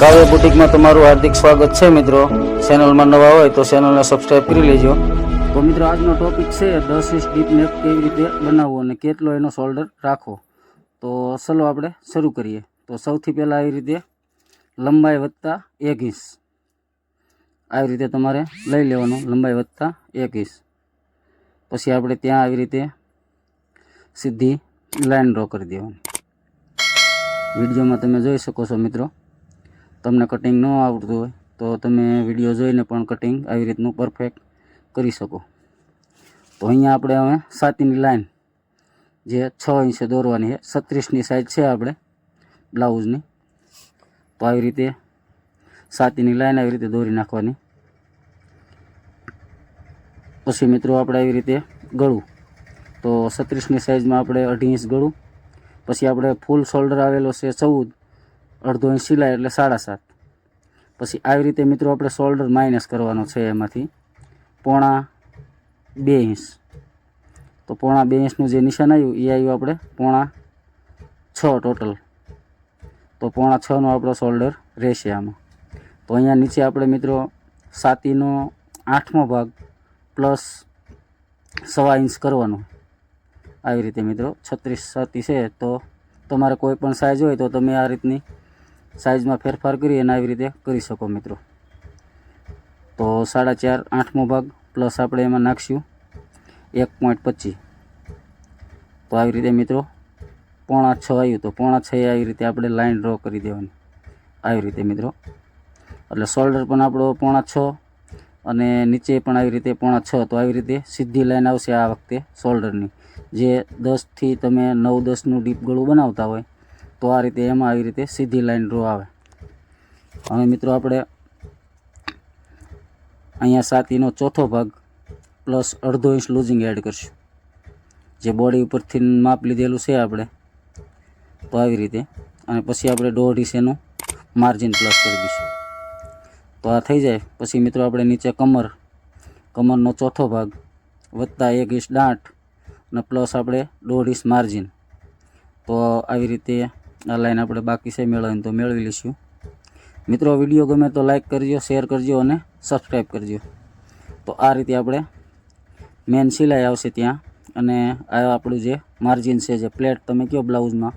કાવ્ય બુટિકમાં તમારું હાર્દિક સ્વાગત છે મિત્રો. ચેનલમાં નવા હોય તો ચેનલને સબસ્ક્રાઈબ કરી લેજો. તો મિત્રો, આજનો ટોપિક છે દસ ઇંચ ડીપ નેપ કેવી રીતે બનાવવો અને કેટલો એનો શોલ્ડર રાખવો? તો ચલો આપણે શરૂ કરીએ. તો સૌથી પહેલાં આવી રીતે લંબાઈ વધતા એક ઇંચ. આવી રીતે તમારે લઈ લેવાનું, લંબાઈ વધતા એક ઇંચ. પછી આપણે ત્યાં આવી રીતે સીધી લાઈન ડ્રો કરી દેવાની. વિડીયોમાં તમે જોઈ શકો છો મિત્રો તમને કટિંગ ન આવડતું હોય, તો તમે વીડિયો જોઈને પણ કટિંગ આવી રીતનું પરફેક્ટ કરી શકો. તો અહીંયા આપણે હવે સાતીની લાઈન જે છ ઇંચે દોરવાની છે, છત્રીસની સાઈઝ છે આપણે, બ્લાઉઝની. તો આવી રીતે સાતીની લાઈન આવી રીતે દોરી નાખવાની. પછી મિત્રો આપણે આવી રીતે ગળું, તો છત્રીસની સાઈઝમાં આપણે અઢી ઇંચ ગળું. પછી આપણે ફૂલ શોલ્ડર આવેલો છે ચૌદ અડધો ઇંચ સિલાઈ એટલે સાડા સાત. પછી આવી રીતે મિત્રો આપણે શોલ્ડર માઇનસ કરવાનો છે એમાંથી. પોણા બે ઇંચ તો પોણા બે ઇંચનું જે નિશાન આવ્યું, એ આવ્યું આપણે પોણા છ ટોટલ તો પોણા છનો આપણો શોલ્ડર રહેશે આમાં. તો અહીંયા નીચે આપણે મિત્રો સાતીનો આઠમો ભાગ પ્લસ સવા ઇંચ કરવાનો. આવી રીતે મિત્રો છત્રીસ સાતી છે, તો તમારે કોઈ પણ સાઇઝ હોય તો તમે આ રીતની સાઇઝમાં ફેરફાર કરી અને આવી રીતે કરી શકો મિત્રો. તો સાડા ચાર, આઠમો ભાગ પ્લસ આપણે એમાં નાખશું એક પોઈન્ટ પચીસ. તો આવી રીતે મિત્રો પોણા છ આવ્યું તો પોણા છ આવી રીતે આપણે લાઇન ડ્રો કરી દેવાની. આવી રીતે મિત્રો. એટલે શોલ્ડર પણ આપણો પોણા છ અને નીચે પણ આવી રીતે પોણા છ તો આવી રીતે સીધી લાઈન આવશે આ વખતે શોલ્ડરની જે દસથી તમે નવ દસનું ડીપ ગળું બનાવતા હોય તો આ રીતે એમાં આવી રીતે સીધી લાઈન ડ્રો આવે. હવે મિત્રો આપણે અહીંયા સાતીનો ચોથો ભાગ પ્લસ અડધો ઇંચ લૂઝિંગ એડ કરશું. જે બોડી ઉપરથી માપ લીધેલું છે આપણે. તો આવી રીતે. અને પછી આપણે દોઢ ઇંચ એનું માર્જિન પ્લસ કરી દઈશું. તો આ થઈ જાય. પછી મિત્રો આપણે નીચે કમર. કમરનો ચોથો ભાગ વત્તા એક ઇંચ દાંટ અને પ્લસ આપણે દોઢ ઇંચ માર્જિન તો આવી રીતે આ લાઈન આપણે બાકી છે, મેળવીને તો મેળવી લઈશું. મિત્રો, વીડિયો ગમે તો લાઈક કરજો શેર કરજો અને સબસ્ક્રાઈબ કરજો. તો આ રીતે આપણે મેન સિલાઈ આવશે ત્યાં અને આ આપણું જે માર્જિન છે, જે પ્લેટ તમે કહો બ્લાઉઝમાં?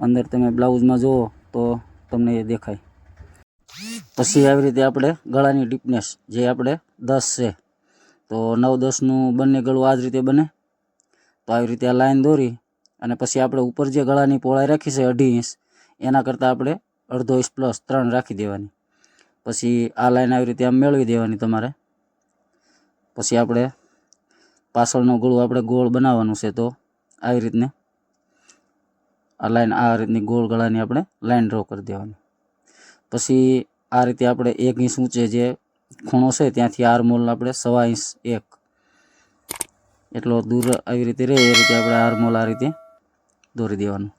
અંદર તમે બ્લાઉઝમાં જુઓ તો તમને એ દેખાય. પછી આવી રીતે આપણે ગળાની ડીપનેસ જે આપણે દસ છે, તો નવ દસનું બંને ગળું આ જ રીતે બને. તો આવી રીતે આ લાઈન દોરી અને પછી આપણે ઉપર જે ગળાની પહોળાઈ રાખી છે અઢી ઇંચ, એના કરતાં આપણે અડધો ઇંચ પ્લસ ત્રણ રાખી દેવાની. પછી આ લાઈન આવી રીતે આમ મેળવી દેવાની તમારે. પછી આપણે પાછળનો ગળું આપણે ગોળ બનાવવાનું છે તો આવી રીતને આ લાઈન આ રીતની ગોળ ગળાની આપણે લાઈન ડ્રો કરી દેવાની. પછી આ રીતે આપણે એક ઇંચ ઊંચે જે ખૂણો છે ત્યાંથી આરમોલ આપણે સવા ઇંચ એક. એટલો દૂર આવી રીતે રહે એ રીતે આપણે આરમોલ આ રીતે દોરી દેવાનું.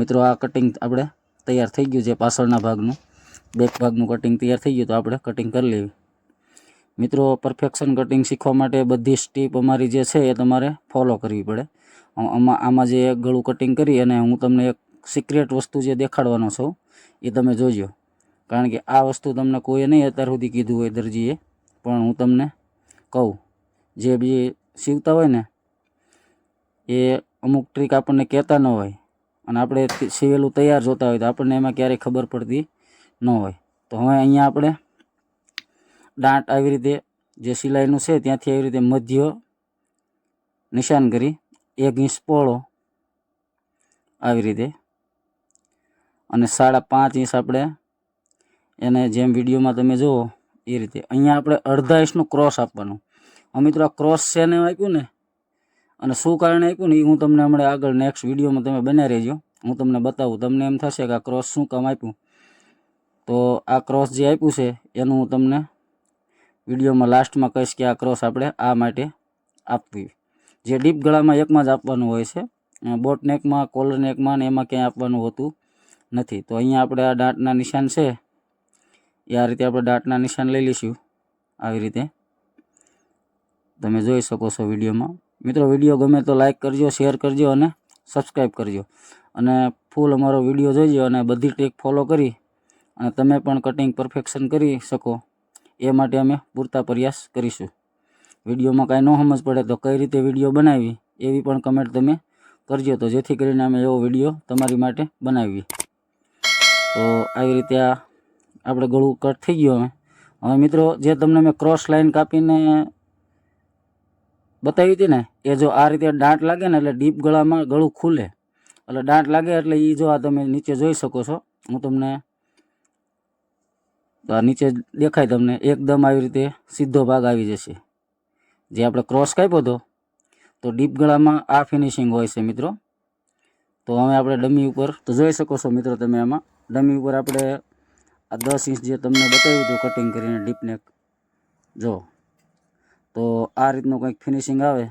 મિત્રો આ કટિંગ આપણે તૈયાર થઈ ગયું છે પાછળના ભાગનું. બેક ભાગનું કટિંગ તૈયાર થઈ ગયું તો આપણે કટિંગ કરી લેવી. મિત્રો પરફેક્શન કટિંગ શીખવા માટે બધી સ્ટીપ અમારી જે છે એ તમારે ફોલો કરવી પડે. આમાં આમાં જે ગળું કટિંગ કરી અને હું તમને એક સિક્રેટ વસ્તુ જે દેખાડવાનો છું, એ તમે જોજો. કારણ કે આ વસ્તુ તમને કોઈએ નહીં અત્યાર સુધી કીધું હોય દરજીએ, પણ હું તમને કહું. જે બી સીવતા હોય ને, એ અમુક ટ્રીક આપણને કહેતા ન હોય અને આપણે સીવેલું તૈયાર જોતા હોય તો આપણને એમાં ક્યારેય ખબર પડતી ન હોય. તો હવે અહીંયા આપણે દાંત આવી રીતે જે સિલાઈનું છે ત્યાંથી આવી રીતે મધ્ય નિશાન કરી એક ઇંચ પોળો આવી રીતે અને સાડા પાંચ ઇંચ આપણે એને જેમ વિડીયોમાં તમે જુઓ એ રીતે. અહીંયા આપણે અડધા ઇંચનું ક્રોસ આપવાનું. મિત્રો આ ક્રોસ છે ને આપ્યું ને? અને શું કારણે આપ્યું ને એ હું તમને હમણાં આગળ નેક્સ્ટ વિડીયોમાં તમે બન્યા રહેજો. હું તમને બતાવું, તમને એમ થશે કે આ ક્રોસ શું કામ આપ્યું? તો આ ક્રોસ જે આપ્યું છે, એનું હું તમને વિડીયોમાં લાસ્ટમાં કહીશ કે આ ક્રોસ આપણે આ માટે આપવી. જે ડીપ ગળામાં એકમાં જ આપવાનું હોય છે. બોટ નેકમાં કોલર નેકમાં ને એમાં ક્યાંય આપવાનું હોતું નથી. તો અહીંયા આપણે આ દાંતના નિશાન છે. એ આ રીતે આપણે દાંતના નિશાન લઈ લઈશું. આવી રીતે તમે જોઈ શકો છો વિડીયોમાં. મિત્રો વીડિયો ગમે તો લાઇક કરજો શેર કરજો અને સબસ્ક્રાઈબ કરજો. અને ફૂલ અમારો વીડિયો જોઈજો અને બધી ટેક ફોલો કરી અને તમે પણ કટિંગ પરફેક્શન કરી શકો. એ માટે અમે પૂરતા પ્રયાસ કરીશું. વિડીયોમાં કાંઈ ન સમજ પડે તો કઈ રીતે વીડિયો બનાવી, એવી પણ કમેન્ટ તમે કરજો. તો જેથી કરીને અમે એવો વીડિયો તમારી માટે બનાવીએ. તો આવી રીતે આ આપણે ગળું કટ થઈ ગયું હવે. હવે મિત્રો, જે તમને મેં ક્રોસ લાઈન કાપીને બતાવી હતી ને, એ જો આ રીતે દાંત લાગે ને એટલે ડીપ ગળામાં ગળું ખુલે. એટલે દાંત લાગે એટલે એ જો આ તમે નીચે જોઈ શકો છો. હું તમને તો આ નીચે દેખાય તમને, એકદમ આવી રીતે સીધો ભાગ આવી જશે. જે આપણે ક્રોસ કાપ્યો હતો, તો ડીપ ગળામાં આ ફિનિશિંગ હોય છે મિત્રો. તો હવે આપણે ડમી ઉપર, તો જોઈ શકો છો મિત્રો તમે આમાં, ડમી ઉપર આપણે આ દસ ઇંચ જે તમને બતાવ્યું હતું કટિંગ કરીને ડીપ નેક જો. તો આ રીતનું કંઈક ફિનિશિંગ આવે.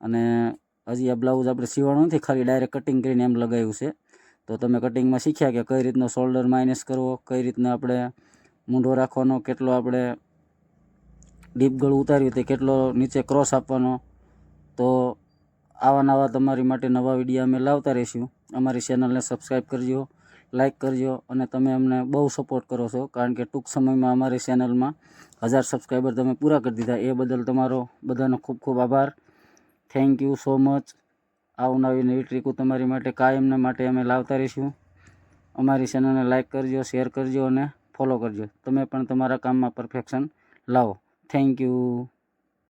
અને હજી આ બ્લાઉઝ આપણે સીવાનું નથી, ખાલી ડાયરેક્ટ કટિંગ કરીને એમ લગાવ્યું છે. તો તમે કટિંગમાં શીખ્યા કે કઈ રીતનો શોલ્ડર માઇનસ કરવો, કઈ રીતના આપણે મૂંઢો રાખવાનો, કેટલો આપણે ડીપ ગળું ઉતાર્યું તે કેટલો નીચે ક્રોસ આપવાનો. તો આવા નવા તમારી માટે નવા વીડિયો અમે લાવતા રહીશું. અમારી ચેનલને સબસ્ક્રાઈબ કરજો. લાઈક કરજો અને તમે અમને બહુ સપોર્ટ કરો છો. કારણ કે ટૂંક સમયમાં અમારી ચેનલમાં હજાર સબસ્ક્રાઈબર તમે પૂરા કરી દીધા. એ બદલ તમારો બધાનો ખૂબ ખૂબ આભાર. થેન્ક યુ સો મચ આવનારી નવી ટ્રીકો તમારી માટે કાયમને માટે અમે લાવતા રહીશું. અમારી ચેનલને લાઈક કરજો શેર કરજો અને ફોલો કરજો. તમે પણ તમારા કામમાં પરફેક્શન લાવો. Thank you